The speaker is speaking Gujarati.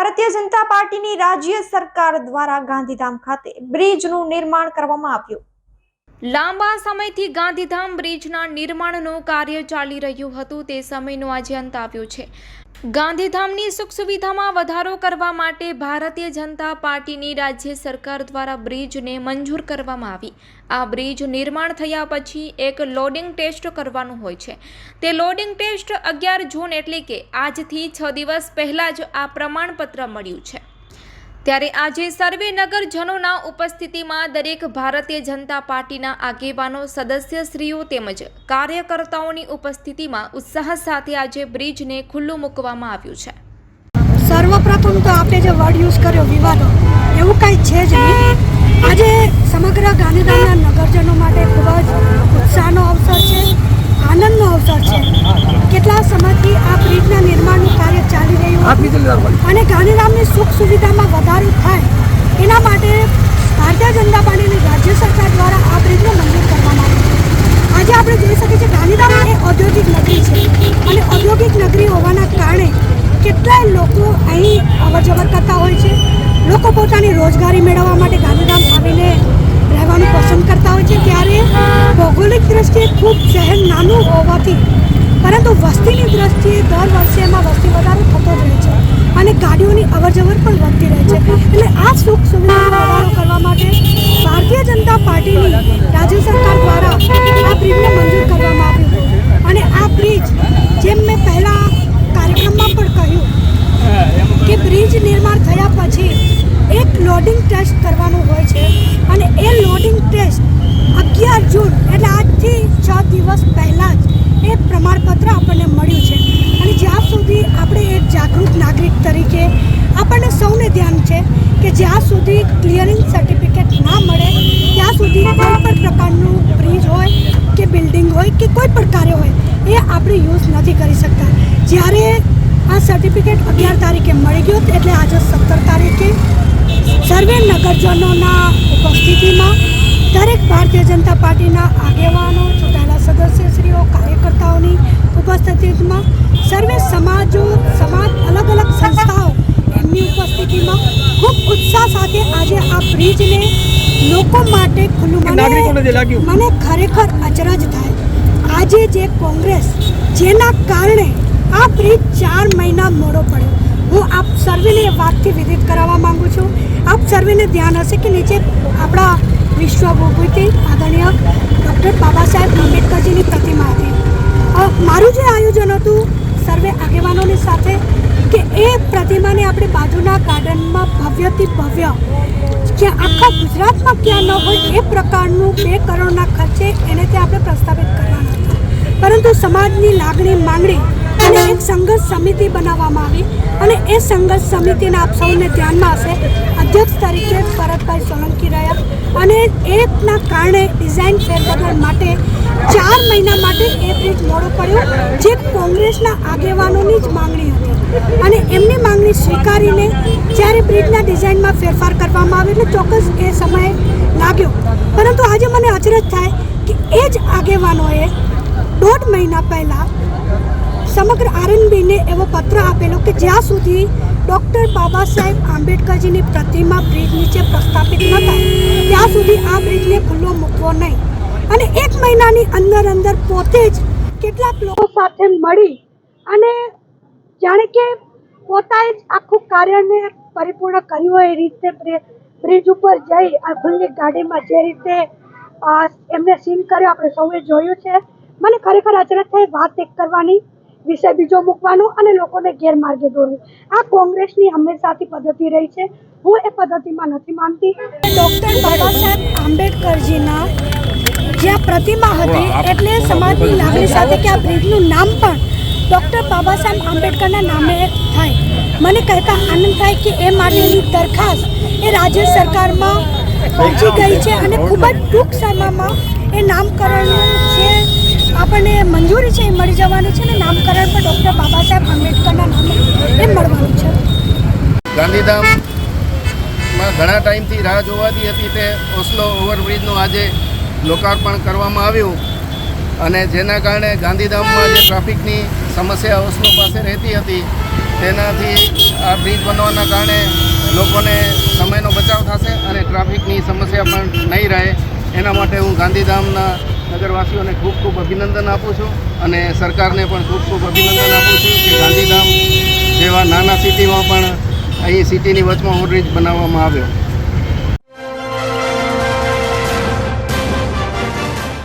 ભારતીય જનતા પાર્ટીની રાજ્ય સરકાર દ્વારા ગાંધીધામ ખાતે બ્રિજનું નિર્માણ કરવામાં આવ્યું. લાંબા સમયથી ગાંધીધામ બ્રિજના નિર્માણનું કાર્ય ચાલી રહ્યું હતું, તે સમયનો આજે અંત આવ્યો છે. ગાંધીધામની સુખ સુવિધામાં વધારો કરવા માટે ભારતીય જનતા પાર્ટીની રાજ્ય સરકાર દ્વારા બ્રિજને મંજૂર કરવામાં આવી. આ બ્રિજ નિર્માણ થયા પછી એક લોડિંગ ટેસ્ટ કરવાનું હોય છે. તે લોડિંગ ટેસ્ટ અગિયાર જૂન એટલે કે આજથી છ દિવસ પહેલાં જ આ પ્રમાણપત્ર મળ્યું છે. ત્યારે આજે સર્વે નગરજનોના ઉપસ્થિતિમાં દરેક ભારતીય જનતા પાર્ટીના આગેવાનો, સદસ્યશ્રીઓ તેમજ કાર્યકર્તાઓની ઉપસ્થિતિમાં ઉત્સાહ સાથે આજે બ્રિજને ખુલ્લું મૂકવામાં આવ્યું છે. સર્વપ્રથમ તો આપણે જે વર્ડ યુઝ કર્યો, વિવાદો, એવું કાંઈ છે જ નહીં. આજે સમગ્ર ગાંધીધામના નગરજનો માટે ખૂબ જ ઉત્સાહનો અવસર છે, આનંદનો અવસર છે. કેટલા સમયથી આ બ્રિજના નિર્માણનું કાર્ય ચાલી રહ્યું હતું અને ગાંધીધામની સુખ સુવિધામાં વધારો થાય એના માટે ભારતીય જનતા પાર્ટીની રાજ્ય સરકાર દ્વારા આ બ્રિજને મંજૂર કરવામાં આવ્યું છે આજે આપણે જોઈ શકીએ છીએ ગાંધીધામ એ ઔદ્યોગિક નગરી છે. અને ઔદ્યોગિક નગરી હોવાના કારણે કેટલાય લોકો અહીં અવર જવર કરતા હોય છે. લોકો પોતાની રોજગારી મેળવવા માટે ગાંધીધામ આવીને રહેવાનું પસંદ કરતા હોય છે. ત્યારે ભૌગોલિક દ્રષ્ટિએ ખૂબ શહેર નાનું હોવાથી, પરંતુ વસ્તીની દ્રષ્ટિએ દર વર્ષે એમાં વસ્તી વધારો થતો જ રહે છે અને ગાડીઓની અવર જવર પણ વધતી રહે છે. એટલે આ સુખ સુવિધાનો વધારો કરવા માટે ભારતીય જનતા પાર્ટીની રાજ્ય સરકાર દ્વારા આ બ્રિજને મંજૂર કરવામાં આવ્યું હતું અને આ બ્રિજ જેમ મેં પહેલાં કાર્યક્રમમાં પણ કહ્યું કે બ્રિજ નિર્માણ થયા પછી એક લોડિંગ ટેસ્ટ કરવાનું હોય છે અને એ લોડિંગ ટેસ્ટ અગિયાર જૂન, એટલે આજથી છ દિવસ પહેલાં જ એ પ્રમાણપત્ર આપણને મળ્યું છે. અને જ્યાં સુધી આપણે એક જાગૃત નાગરિક તરીકે આપણને સૌને ધ્યાન છે કે જ્યાં સુધી ક્લિયરિંગ સર્ટિફિકેટ ના મળે, ત્યાં સુધી કોઈ પણ પ્રકારનું બ્રિજ હોય કે બિલ્ડિંગ હોય કે કોઈ પણ કાર્ય હોય, એ આપણે યુઝ નથી કરી શકતા. જ્યારે આ સર્ટિફિકેટ અગિયાર તારીખે મળી ગયું, એટલે આજે સત્તર તારીખે સર્વે નગરજનોના દરેક ભારતીય જનતા પાર્ટીના આગેવાનો ચૂંટાયેલા સદસ્યશ્રીઓ કાર્યકર્તાઓની ઉપસ્થિતિમાં સર્વે સમાજો સમાજ અલગ અલગ સંસ્થાઓ એમની ઉપસ્થિતિમાં ખૂબ ઉત્સાહ સાથે આજે આ બ્રિજને લોકો માટે ખુલ્લું મને ખરેખર અચરજ થાય. આજે જે કોંગ્રેસ જેના કારણે આ બ્રિજ ચાર મહિના મોડો પડ્યો. હું આપ સર્વેને વાતથી વિદિત કરાવવા માગું છું. આપ સર્વેને ધ્યાન હશે કે નીચે આપણા વિશ્વ હતી આદરણીય ડૉક્ટર બાબા સાહેબ આંબેડકરજીની પ્રતિમા હતી. મારું જે આયોજન હતું, સર્વે આગેવાનોની સાથે કે એ પ્રતિમાને આપણે બાજુના ગાર્ડનમાં ભવ્યથી ભવ્ય કે આખા ગુજરાતમાં ક્યાં ન હોય એ પ્રકારનું બે કરોડના ખર્ચે એને ત્યાં આપણે પ્રસ્થાપિત કરવાના પરંતુ સમાજની લાગણી માંગણી અને એક સંઘર્ષ સમિતિ બનાવવામાં આવી અને એ સંઘર્ષ સમિતિને આપ સૌને ધ્યાનમાં હશે. અધ્યક્ષ તરીકે ભરતભાઈ સોલંકી રહ્યા અને એકના કારણે ડિઝાઇન ફેરબદલ માટે ચાર મહિના માટે એ બ્રિજ મોડો પડ્યો, જે કોંગ્રેસના આગેવાનોની જ માંગણી હતી. અને એમની માંગણી સ્વીકારીને જ્યારે બ્રિજના ડિઝાઇનમાં ફેરફાર કરવામાં આવ્યો એટલે ચોક્કસ એ સમય લાગ્યો. પરંતુ આજે મને અચરજ થાય કે એ જ આગેવાનોએ દોઢ મહિના પહેલાં સમગ્ર આરએનબીને એવો પત્ર આપેલો કે જ્યાં સુધી ડૉક્ટર બાબા સાહેબ આંબેડકરજીની પ્રતિમા બ્રિજ નીચે પ્રસ્થાપિત ન થાય, ત્યાં સુધી આ બ્રિજને ખુલ્લો મૂકવો નહીં. અને એક મહિનાની અંદર અંદર પોતે જ કેટલાક લોકો સાથે મળી અને જાણે કે પોતાએ જ આખું કાર્યને પરિપૂર્ણ કર્યું હોય એ રીતે બ્રિજ ઉપર જઈ આ ખુલ્લી ગાડીમાં જે રીતે એમને સીન કર્યો, આપણે સૌએ જોયું છે. મને ખરેખર અચરજ થઈ વાત એક કરવાની. વિષય બીજો મૂકવાનો અને લોકોને ગેરમાર્ગે દોરવું. આ કોંગ્રેસની હંમેશાથી પદ્ધતિ રહી છે. હું એ પદ્ધતિમાં નથી માનતી. ડૉક્ટર બાબા સાહેબ આંબેડકરજીના જ્યાં પ્રતિમા હતી એટલે સમાજની લાગણી સાથે કે આ બ્રિજનું નામ પણ ડૉક્ટર બાબા સાહેબ આંબેડકરના નામે થાય. મને કહેતા આનંદ થાય કે એ માટેની દરખાસ્ત એ રાજ્ય સરકારમાં પહોંચી ગઈ છે અને ખૂબ જ ટૂંક સમયમાં એ નામકરણનું જે આપણને મંજૂરી છે, એ મળી જવાની છે અને નામકરણ પણ ડૉક્ટર બાબા સાહેબ આંબેડકરના નામે એ મળવાનું છે. ગાંધીધામમાં ઘણા ટાઈમથી રાહ જોવાતી હતી તે ઓસ્લો ઓવરબ્રિજનું આજે લોકાર્પણ કરવામાં આવ્યું અને જેના કારણે ગાંધીધામમાં જે ટ્રાફિકની સમસ્યા ઓસ્લો પાસે રહેતી હતી, તેનાથી આ બ્રિજ બનવાના કારણે લોકોને સમયનો બચાવ થશે અને ટ્રાફિકની સમસ્યા પણ નહીં રહે. એના માટે હું ગાંધીધામના નગરવાસીઓને ખૂબ ખૂબ અભિનંદન આપું છું અને સરકારને પણ ખૂબ ખૂબ અભિનંદન આપું છું કે ગાંધીધામ જેવા નાના સિટીમાં પણ અહીં સિટીની વચમાં ઓવરબ્રિજ બનાવવામાં આવ્યો.